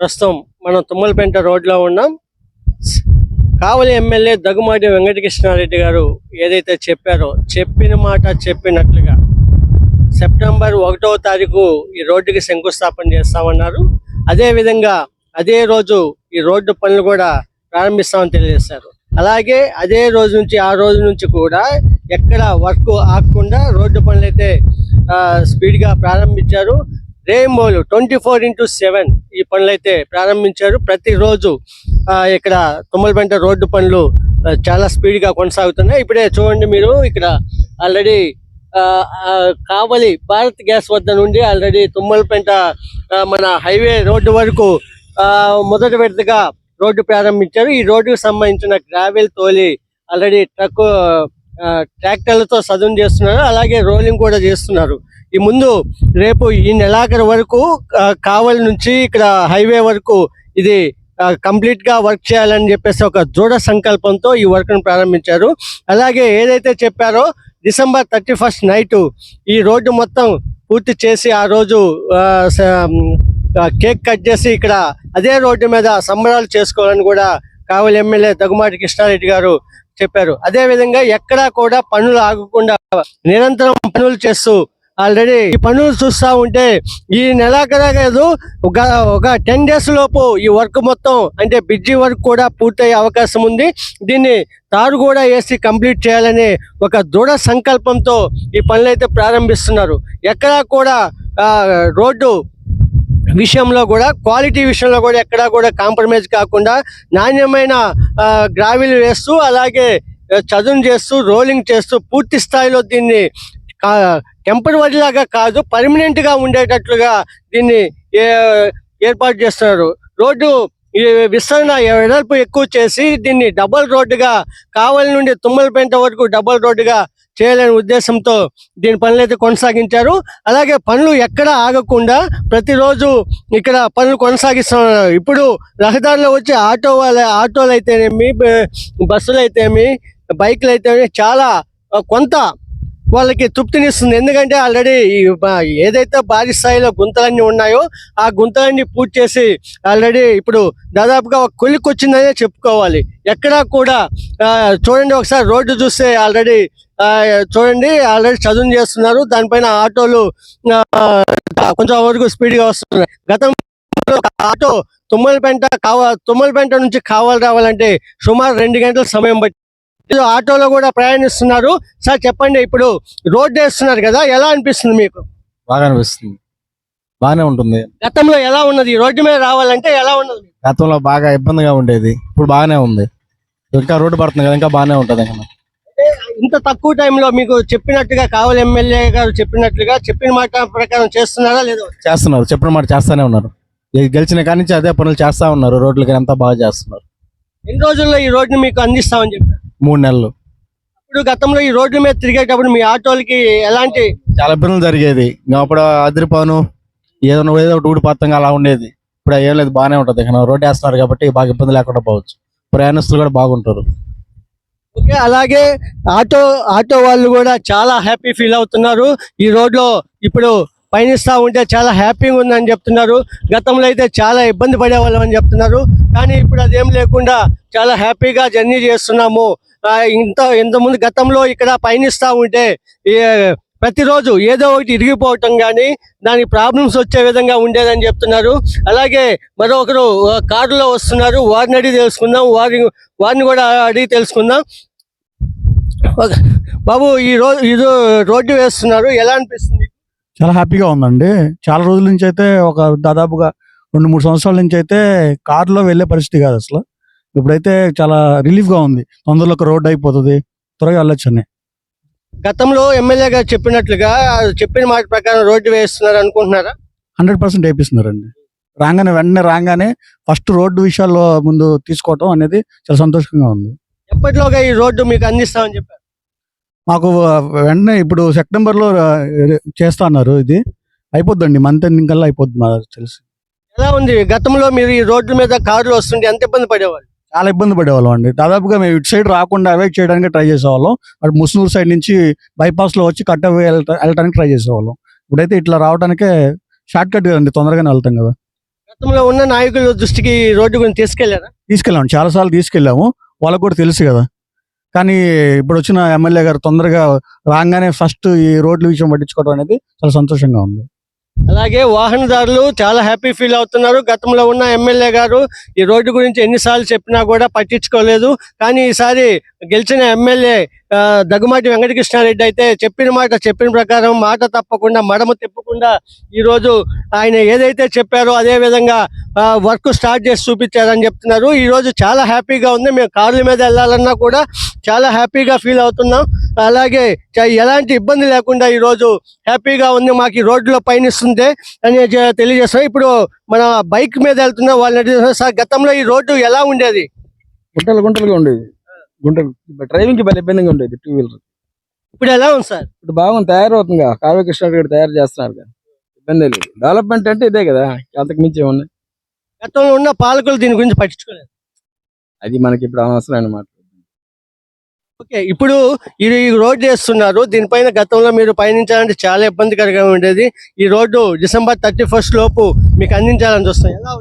ప్రస్తుతం మనం తుమ్మలపేంట రోడ్లో ఉన్నాం. కావలి ఎమ్మెల్యే దగ్గుమాటి వెంకటకృష్ణారెడ్డి గారు ఏదైతే చెప్పారో చెప్పిన మాట చెప్పినట్లుగా సెప్టెంబర్ ఒకటవ తారీఖు ఈ రోడ్డుకి శంకుస్థాపన చేస్తామన్నారు. అదే విధంగా అదే రోజు ఈ రోడ్డు పనులు కూడా ప్రారంభిస్తామని తెలియజేశారు. అలాగే అదే రోజు నుంచి ఆ రోజు నుంచి కూడా ఎక్కడ వర్క్ ఆగకుండా రోడ్డు పనులు అయితే స్పీడ్గా ప్రారంభించారు. రెయిన్బోలు ట్వంటీ ఫోర్ ఇంటూ సెవెన్ ఈ పనులు అయితే ప్రారంభించారు. ప్రతిరోజు ఆ, ఇక్కడ తుమ్మలపెంట రోడ్డు పనులు చాలా స్పీడ్గా కొనసాగుతున్నాయి. ఇప్పుడే చూడండి మీరు ఇక్కడ ఆల్రెడీ కావలి భారత్ గ్యాస్ వద్ద నుండి ఆల్రెడీ తుమ్మలపెంట మన హైవే రోడ్డు వరకు ఆ, మొదటి విడతగా రోడ్డు ప్రారంభించారు. ఈ రోడ్డుకు సంబంధించిన గ్రావెల్ తోలి ఆల్రెడీ ట్రక్ ట్రాక్టర్లతో సదును చేస్తున్నారు. అలాగే రోలింగ్ కూడా చేస్తున్నారు. ఈ ముందు రేపు ఈ నెలాఖరు వరకు కావలి నుంచి ఇక్కడ హైవే వరకు ఇది కంప్లీట్గా వర్క్ చేయాలని చెప్పేసి ఒక దృఢ సంకల్పంతో ఈ వర్క్ను ప్రారంభించారు. అలాగే ఏదైతే చెప్పారో డిసెంబర్ థర్టీ ఫస్ట్ నైట్ ఈ రోడ్డు మొత్తం పూర్తి చేసి ఆ రోజు కేక్ కట్ చేసి ఇక్కడ అదే రోడ్డు మీద సంబరాలు చేసుకోవాలని కూడా కావలి ఎమ్మెల్యే దగ్గుమాటి కృష్ణారెడ్డి గారు చెప్పారు. అదే విధంగా ఎక్కడా కూడా పనులు ఆగకుండా నిరంతరం పనులు చేస్తూ ఆల్రెడీ ఈ పనులు చూస్తా ఉంటే ఈ నెలాఖరా కాదు ఒక ఒక టెన్ డేస్ లోపు ఈ వర్క్ మొత్తం అంటే బ్రిడ్జి వర్క్ కూడా పూర్తయ్యే అవకాశం ఉంది. దీన్ని తారు కూడా వేసి కంప్లీట్ చేయాలనే ఒక దృఢ సంకల్పంతో ఈ పనులు అయితే ప్రారంభిస్తున్నారు. ఎక్కడా కూడా రోడ్డు విషయంలో కూడా క్వాలిటీ విషయంలో కూడా ఎక్కడా కూడా కాంప్రమైజ్ కాకుండా నాణ్యమైన గ్రావిల్ వేస్తూ అలాగే చదును చేస్తూ రోలింగ్ చేస్తూ పూర్తి స్థాయిలో దీన్ని టెంపరీ లాగా కాదు పర్మనెంట్గా ఉండేటట్లుగా దీన్ని ఏర్పాటు చేస్తున్నారు. రోడ్డు ఈ విస్తరణ వెడల్పు ఎక్కువ చేసి దీన్ని డబల్ రోడ్డుగా కావలి నుండి తుమ్మలపేంట వరకు డబల్ రోడ్డుగా చేయాలనే ఉద్దేశంతో దీని పనులైతే కొనసాగించారు. అలాగే పనులు ఎక్కడ ఆగకుండా ప్రతిరోజు ఇక్కడ పనులు కొనసాగిస్తున్నారు. ఇప్పుడు రహదారిలో వచ్చే ఆటో వాళ్ళ ఆటోలు అయితేనేమి బస్సులు అయితేమి బైక్లు అయితేమి చాలా కొంత వాళ్ళకి తృప్తినిస్తుంది. ఎందుకంటే ఆల్రెడీ ఏదైతే భారీ స్థాయిలో గుంతలన్నీ ఉన్నాయో ఆ గుంతలన్నీ పూర్తి చేసి ఆల్రెడీ ఇప్పుడు దాదాపుగా ఒక కొలికి వచ్చిందనే చెప్పుకోవాలి. ఎక్కడా కూడా చూడండి ఒకసారి రోడ్డు చూస్తే ఆల్రెడీ చూడండి ఆల్రెడీ చదువు చేస్తున్నారు. దానిపైన ఆటోలు కొంచెం వరకు స్పీడ్గా వస్తున్నాయి గతంలో ఆటో తుమ్మలపెంట కావ తుమ్మలపెంట నుంచి కావాలి రావాలంటే సుమారు రెండు గంటల సమయం పట్టి ఆటోలో కూడా ప్రయాణిస్తున్నారు. సార్ చెప్పండి ఇప్పుడు రోడ్డు వేస్తున్నారు కదా ఎలా అనిపిస్తుంది మీకు? బాగా అనిపిస్తుంది. బాగానే ఉంటుంది. గతంలో ఎలా ఉన్నది? రోడ్డు మీద రావాలంటే ఎలా ఉన్నది? గతంలో బాగా ఇబ్బందిగా ఉండేది. ఇప్పుడు బాగానే ఉంది. ఇంకా రోడ్డు పడుతుంది కదా ఇంకా బాగానే ఉంటుంది ఇంత తక్కువ టైంలో మీకు చెప్పినట్టుగా కావాలి ఎమ్మెల్యే గారు చెప్పినట్లుగా చెప్పిన మాట ప్రకారం చేస్తున్నారా లేదా? చేస్తున్నారు. చెప్పిన మాట చేస్తానే ఉన్నారు. గెలిచిన కాడి నుంచి అదే పనులు చేస్తా ఉన్నారు. రోడ్లకి అంతా బాగా చేస్తున్నారు. ఎన్ని రోజుల్లో ఈ రోడ్డుని మీకు అందిస్తామని చెప్పారు? మూడు నెలలు. ఇప్పుడు గతంలో ఈ రోడ్డు మీద తిరిగేటప్పుడు మీ ఆటోలకి ఎలాంటి చాలా ఇబ్బందులు జరిగేది. ఇంకా అప్పుడు అదిరిపోను. ఏదైనా ఏదో ఒకటి ఊడిపోతాం అలా ఉండేది. ఇప్పుడు ఏం లేదు బాగానే ఉంటుంది. ఇక రోడ్డు వేస్తున్నారు కాబట్టి బాగా ఇబ్బంది లేకుండా పోవచ్చు. ప్రయాణిస్తులు కూడా బాగుంటారు. ఓకే అలాగే ఆటో ఆటో వాళ్ళు కూడా చాలా హ్యాపీ ఫీల్ అవుతున్నారు. ఈ రోడ్లో ఇప్పుడు పయనిస్తూ ఉంటే చాలా హ్యాపీగా ఉందని చెప్తున్నారు. గతంలో అయితే చాలా ఇబ్బంది పడేవాళ్ళం అని చెప్తున్నారు. కానీ ఇప్పుడు అదేం లేకుండా చాలా హ్యాపీగా జర్నీ చేస్తున్నాము. ఇంత ఇంతకుముందు గతంలో ఇక్కడ పయనిస్తా ఉంటే ప్రతిరోజు ఏదో ఒకటి ఇరిగిపోవటం కానీ దానికి ప్రాబ్లమ్స్ వచ్చే విధంగా ఉండేదని చెప్తున్నారు. అలాగే మరొకరు కారులో వస్తున్నారు. వారిని అడిగి తెలుసుకుందాం. వారి వారిని కూడా అడిగి తెలుసుకుందాం. బాబు ఈ రోజు ఇది రోడ్డు వేస్తున్నారు. ఎలా అనిపిస్తుంది? చాలా హ్యాపీగా ఉందండి. చాలా రోజుల నుంచి అయితే ఒక దాదాపుగా రెండు మూడు సంవత్సరాల నుంచి అయితే కారులో వెళ్ళే పరిస్థితి కాదు అసలు. ఇప్పుడైతే చాలా రిలీఫ్గా ఉంది. తొందరలో ఒక రోడ్ అయిపోతుంది. త్వరగా వెళ్ళొచ్చు అని. గతంలో ఎమ్మెల్యే గారు చెప్పినట్లుగా చెప్పిన మాట ప్రకారం రోడ్డు వేస్తున్నారు అనుకుంటున్నారా? హండ్రెడ్ పర్సెంట్ వేపిస్తున్నారండి. రాగానే వెంటనే రాగానే ఫస్ట్ రోడ్డు విషయాల్లో ముందు తీసుకోవటం అనేది చాలా సంతోషంగా ఉంది. ఎప్పటిలోగా ఈ రోడ్డు మీకు అందిస్తామని చెప్పారు? మాకు వెంటనే ఇప్పుడు సెప్టెంబర్లో చేస్తా అన్నారు ఇది. అయిపోద్దండి మంత్ ఎండింగ్ కల్లా అయిపోద్ది నాకు తెలిసి. ఎలా ఉంది? గతంలో మీరు ఈ రోడ్ల మీద కార్లు వస్తుంటే ఎంత ఇబ్బంది పడేవాళ్ళు? చాలా ఇబ్బంది పడేవాళ్ళం అండి. దాదాపుగా మేము ఇటు సైడ్ రాకుండా అవాయిడ్ చేయడానికి ట్రై చేసేవాళ్ళం. అటు ముస్నూరు సైడ్ నుంచి బైపాస్లో వచ్చి కట్ అవే వెళ్ళటానికి ట్రై చేసేవాళ్ళం. ఇప్పుడైతే ఇట్లా రావడానికే షార్ట్ కట్ కదండి తొందరగానే వెళ్తాం కదా. గతంలో ఉన్న నాయకుల దృష్టికి రోడ్డు గురించి తీసుకెళ్ళారా? తీసుకెళ్ళాము చాలాసార్లు తీసుకెళ్ళాము. వాళ్ళకు కూడా తెలుసు కదా. కానీ ఇప్పుడు వచ్చిన ఎమ్మెల్యే గారు తొందరగా రాగానే ఫస్ట్ ఈ రోడ్ల విషయం పట్టించుకోవడం అనేది చాలా సంతోషంగా ఉంది. అలాగే వాహనదారులు చాలా హ్యాపీ ఫీల్ అవుతున్నారు. గతంలో ఉన్న ఎమ్మెల్యే గారు ఈ రోడ్డు గురించి ఎన్నిసార్లు చెప్పినా కూడా పట్టించుకోలేదు. కానీ ఈసారి గెలిచిన ఎమ్మెల్యే దగ్గుమాటి వెంకటకృష్ణారెడ్డి అయితే చెప్పిన మాట చెప్పిన ప్రకారం మాట తప్పకుండా మడమ తిప్పకుండా ఈ రోజు ఆయన ఏదైతే చెప్పారో అదే విధంగా వర్క్ స్టార్ట్ చేసి చూపించారని చెప్తున్నారు. ఈ రోజు చాలా హ్యాపీగా ఉంది. మేము కార్ల మీద వెళ్ళాలన్నా కూడా చాలా హ్యాపీగా ఫీల్ అవుతున్నాం. అలాగే చ- ఎలాంటి ఇబ్బంది లేకుండా ఈ రోజు హ్యాపీగా ఉంది మాకు ఈ రోడ్లో పయనిస్తుంది అని తెలియజేస్తాం ఇప్పుడు మన బైక్ మీద వెళ్తున్న వాళ్ళని సార్ గతంలో ఈ రోడ్డు ఎలా ఉండేది? గుంటలు గుంటలుగా ఉండేది. గుంటలు డ్రైవింగ్కి భలే ఇబ్బందిగా ఉండేది టూ వీలర్. ఇప్పుడు ఎలా ఉంది సార్? ఇప్పుడు బాగుంది తయారవుతుంది కావ్య కృష్ణ గారు తయారు చేస్తున్నారు ఇబ్బంది లేదు. డెవలప్మెంట్ అంటే ఇదే కదా. అంతకు మించి ఏమన్నా గతంలో ఉన్న పాలకులు దీని గురించి పట్టించుకోలేదు. అది మనకి ఇప్పుడు అనవసరం అనమాట ఓకే ఇప్పుడు ఇది ఈ రోడ్డు వేస్తున్నారు. దీనిపైన గతంలో మీరు పయనించాలంటే చాలా ఇబ్బందికరంగా ఉండేది. ఈ రోడ్డు డిసెంబర్ థర్టీ ఫస్ట్ లోపు మీకు అందించాలని చూస్తాం ఎలా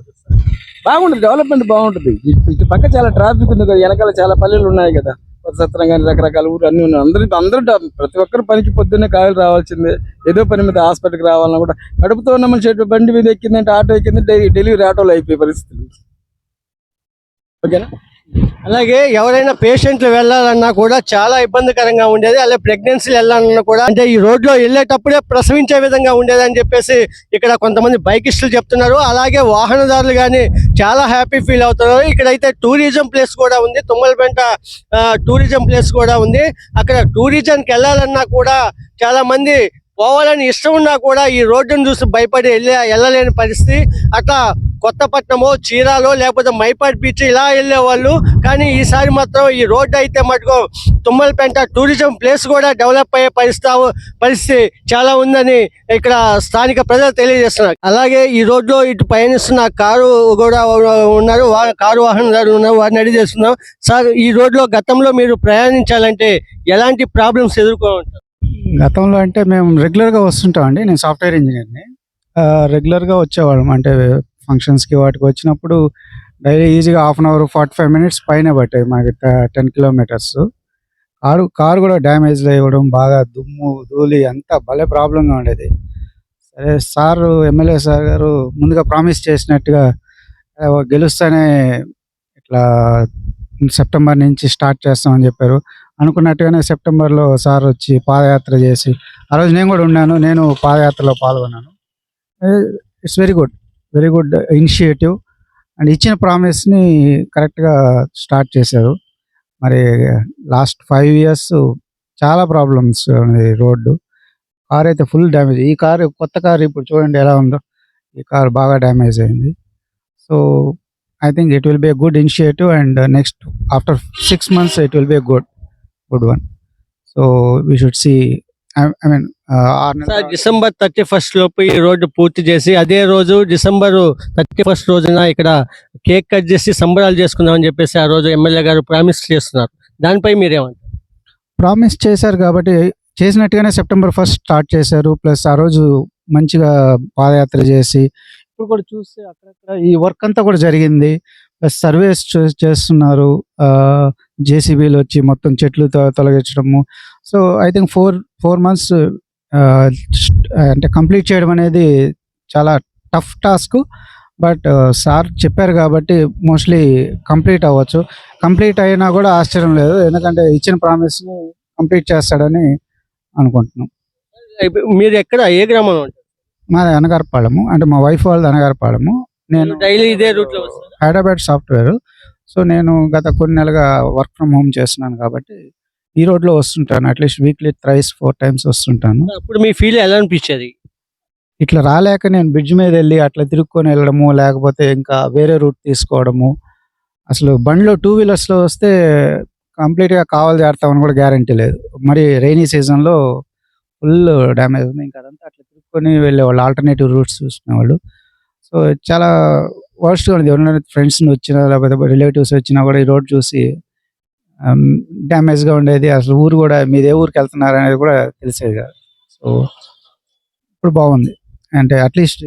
బాగుంటుంది. డెవలప్మెంట్ బాగుంటుంది. ఇటు పక్క చాలా ట్రాఫిక్ ఉంది కదా వెనకాల చాలా పల్లెలు ఉన్నాయి కదా. సత్రం కానీ రకరకాల ఊరు అన్ని ఉన్నాయి. అందరూ అందరూ ప్రతి ఒక్కరు పనికి పొద్దున్నే కాయలు రావాల్సిందే. ఏదో పని మీద హాస్పిటల్కి రావాలన్నా కూడా కడుపుతో ఉన్న మనిషి బండి మీద ఎక్కిందంటే ఆటో ఎక్కింది డైలీ డెలివరీ ఆటోలో అయిపోయే పరిస్థితులు. ఓకేనా? అలాగే ఎవరైనా పేషెంట్లు వెళ్ళాలన్నా కూడా చాలా ఇబ్బందికరంగా ఉండేది. అలాగే ప్రెగ్నెన్సీలు వెళ్ళాలన్నా కూడా అంటే ఈ రోడ్లో వెళ్ళేటప్పుడే ప్రసవించే విధంగా ఉండేది అని చెప్పేసి ఇక్కడ కొంతమంది బైకిస్టులు చెప్తున్నారు. అలాగే వాహనదారులు కానీ చాలా హ్యాపీ ఫీల్ అవుతున్నారు. ఇక్కడైతే టూరిజం ప్లేస్ కూడా ఉంది. తుమ్మలపెంట ఆ, టూరిజం ప్లేస్ కూడా ఉంది. అక్కడ టూరిజంకి వెళ్ళాలన్నా కూడా చాలా మంది పోవాలని ఇష్టం ఉన్నా కూడా ఈ రోడ్డును చూసి భయపడి వెళ్ళే వెళ్ళలేని పరిస్థితి. అట్లా కొత్తపట్నమో చీరాలో లేకపోతే మైపాడ్ బీచ్ ఇలా వెళ్ళేవాళ్ళు. కానీ ఈసారి మాత్రం ఈ రోడ్డు అయితే మటుకు తుమ్మలపెంట టూరిజం ప్లేస్ కూడా డెవలప్ అయ్యే పరిస్థితి పరిస్థితి చాలా ఉందని ఇక్కడ స్థానిక ప్రజలు తెలియజేస్తున్నారు. అలాగే ఈ రోడ్లో ఇటు పయనిస్తున్న కారు కూడా ఉన్నారు. కారు వాహనదారులు ఉన్నారు. వారిని అడిగి చేస్తున్నాం సార్ ఈ రోడ్లో గతంలో మీరు ప్రయాణించాలంటే ఎలాంటి ప్రాబ్లమ్స్ ఎదుర్కొని గతంలో అంటే మేము రెగ్యులర్గా వస్తుంటాం అండి నేను సాఫ్ట్వేర్ ఇంజనీర్ని. రెగ్యులర్గా వచ్చేవాళ్ళం. అంటే ఫంక్షన్స్కి వాటికి వచ్చినప్పుడు డైలీ ఈజీగా half an hour forty five minutes పైన పట్టాయి మనకి టెన్ కిలోమీటర్స్. కారు కారు కూడా డ్యామేజ్ ఇవ్వడం బాగా దుమ్ము ధూళి అంతా భలే ప్రాబ్లంగా ఉండేది. సరే సార్ ఎమ్మెల్యే సార్ గారు ముందుగా ప్రామిస్ చేసినట్టుగా గెలుస్తేనే గెలుస్తానే ఇట్లా సెప్టెంబర్ నుంచి స్టార్ట్ చేస్తామని చెప్పారు. అనుకున్నట్టుగానే సెప్టెంబర్లో సార్ వచ్చి పాదయాత్ర చేసి ఆ రోజు నేను కూడా ఉన్నాను నేను పాదయాత్రలో పాల్గొన్నాను. It's very good. Very good initiative. And ఇచ్చిన ప్రామిస్ని కరెక్ట్గా స్టార్ట్ చేశారు. మరి లాస్ట్ ఫైవ్ ఇయర్స్ చాలా ప్రాబ్లమ్స్ రోడ్డు. కార్ అయితే ఫుల్ డ్యామేజ్. ఈ కార్ కొత్త కార్ ఇప్పుడు చూడండి ఎలా ఉందో. ఈ కార్ బాగా డ్యామేజ్ అయింది. So I think it will be a good initiative and next after six months it will be a good good one. So we should see I mean sir December thirty first లోపు ఈ road పూర్తి చేసి అదే రోజు December thirty first రోజున ఇక్కడ cake cut చేసి సంబరాలు చేసుకుందామని చెప్పేసి ఆ రోజు ఎమ్మెల్యే గారు ప్రామిస్ చేస్తున్నారు. దానిపై మీరేమంటారు? ప్రామిస్ చేశారు కాబట్టి చేసినట్టుగానే సెప్టెంబర్ ఫస్ట్ స్టార్ట్ చేశారు. ప్లస్ ఆ రోజు మంచిగా పాదయాత్ర చేసి ఇప్పుడు కూడా చూస్తే అక్కడక్కడ ఈ వర్క్ అంతా కూడా జరిగింది. ప్లస్ సర్వేస్ చేస్తున్నారు. జేసీబీలు వచ్చి మొత్తం చెట్లు తొలగించడము. So I think four four months అంటే కంప్లీట్ చేయడం అనేది చాలా టఫ్ టాస్క్. బట్ సార్ చెప్పారు కాబట్టి మోస్ట్లీ కంప్లీట్ అవ్వచ్చు. కంప్లీట్ అయినా కూడా ఆశ్చర్యం లేదు. ఎందుకంటే ఇచ్చిన ప్రామిస్ని కంప్లీట్ చేస్తాడని అనుకుంటున్నాం. మీరు ఎక్కడ ఏ ఉంటారు? మాది అనగారపాలెము. అంటే మా వైఫ్ వాళ్ళది అనగారపాలెము. నేను డైలీ ఇదే రూట్లో వస్తారు. హైదరాబాద్ సాఫ్ట్వేర్. సో నేను గత కొన్ని నెలలుగా వర్క్ ఫ్రమ్ హోమ్ చేస్తున్నాను కాబట్టి ఈ రోడ్లో వస్తుంటాను. At least weekly thrice four times వస్తుంటాను. అప్పుడు మీ ఫీల్ ఎలా అనిపించేది? ఇట్లా రాలేక నేను బ్రిడ్జ్ మీద వెళ్ళి అట్లా తిరుక్కొని వెళ్ళడము లేకపోతే ఇంకా వేరే రూట్ తీసుకోవడము. అసలు బండిలో టూ వీలర్స్లో వస్తే కంప్లీట్గా కావాలి జాడతామని కూడా గ్యారంటీ లేదు. మరి రైనీ సీజన్లో ఫుల్ డ్యామేజ్ ఉంది. ఇంకా అదంతా అట్లా తిరుక్కొని వెళ్ళేవాళ్ళు. ఆల్టర్నేటివ్ రూట్స్ చూసుకునేవాళ్ళు. సో చాలా వర్స్ట్గా ఉంది. ఎవరైనా ఫ్రెండ్స్ని వచ్చినా లేకపోతే రిలేటివ్స్ వచ్చినా కూడా ఈ రోడ్ చూసి డ్యామేజ్గా ఉండేది. అసలు ఊరు కూడా మీరు ఏ ఊరికి వెళ్తున్నారు అనేది కూడా తెలిసేది కాదు. సో ఇప్పుడు బాగుంది. అంటే అట్లీస్ట్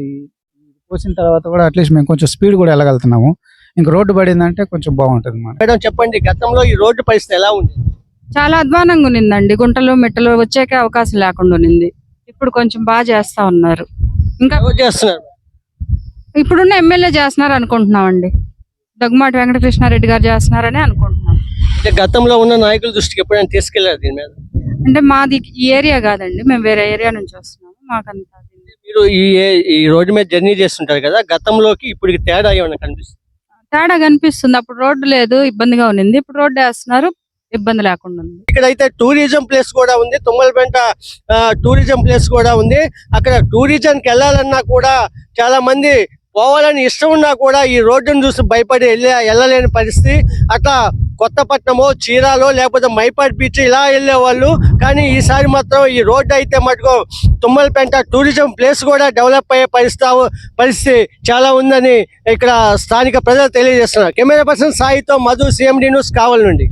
పోసిన తర్వాత కూడా అట్లీస్ట్ మేము కొంచెం స్పీడ్ కూడా వెళ్ళగలుగుతున్నాము. ఇంకా రోడ్డు పడిందంటే కొంచెం బాగుంటుంది మేడం చెప్పండి గతంలో ఈ రోడ్డు పరిస్థితి ఎలా ఉంది? చాలా అధ్వానంగా ఉన్నిందండి. గుంటలు మెట్టలు వచ్చేకే అవకాశం లేకుండా ఉన్నింది. ఇప్పుడు కొంచెం బాగా చేస్తా ఉన్నారు. ఇంకా చేస్తున్నారు? ఇప్పుడున్న ఎమ్మెల్యే చేస్తున్నారు అనుకుంటున్నామండి. దగ్గుమాటి వెంకటకృష్ణారెడ్డి గారు చేస్తున్నారని అనుకుంటున్నాం. అంటే గతంలో ఉన్న నాయకుల దృష్టికి ఎప్పుడైనా తీసుకెళ్ళారు దీని మీద? అంటే మాది ఈ ఏరియా కాదండి మేము వేరే ఏరియా నుంచి వస్తున్నాము మాకంత. మీరు ఈ ఈ రోడ్డు మీద జర్నీ చేస్తుంటారు కదా గతంలోకి ఇప్పటికి తేడా ఏమైనా కనిపిస్తుంది? తేడా కనిపిస్తుంది అప్పుడు రోడ్డు లేదు ఇబ్బందిగా ఉన్నింది ఇప్పుడు రోడ్డు వేస్తున్నారు ఇబ్బంది లేకుండా ఉంది. ఇక్కడైతే టూరిజం ప్లేస్ కూడా ఉంది తుమ్మలపెంట టూరిజం ప్లేస్ కూడా ఉంది. అక్కడ టూరిజంకి వెళ్ళాలన్నా కూడా చాలా మంది పోవాలని ఇష్టం ఉన్నా కూడా ఈ రోడ్డును చూసి భయపడి వెళ్ళే వెళ్ళలేని పరిస్థితి. అట్లా కొత్తపట్నమో చీరాలో లేకపోతే మైపాడ్ బీచ్ ఇలా వెళ్ళేవాళ్ళు. కానీ ఈసారి మాత్రం ఈ రోడ్డు అయితే మటుకు తుమ్మలపెంట టూరిజం ప్లేస్ కూడా డెవలప్ అయ్యే పరిస్థితి పరిస్థితి చాలా ఉందని ఇక్కడ స్థానిక ప్రజలు తెలియజేస్తున్నారు. కెమెరా పర్సన్ సాయితో మధు సిఎండి న్యూస్ కావాల నుండి.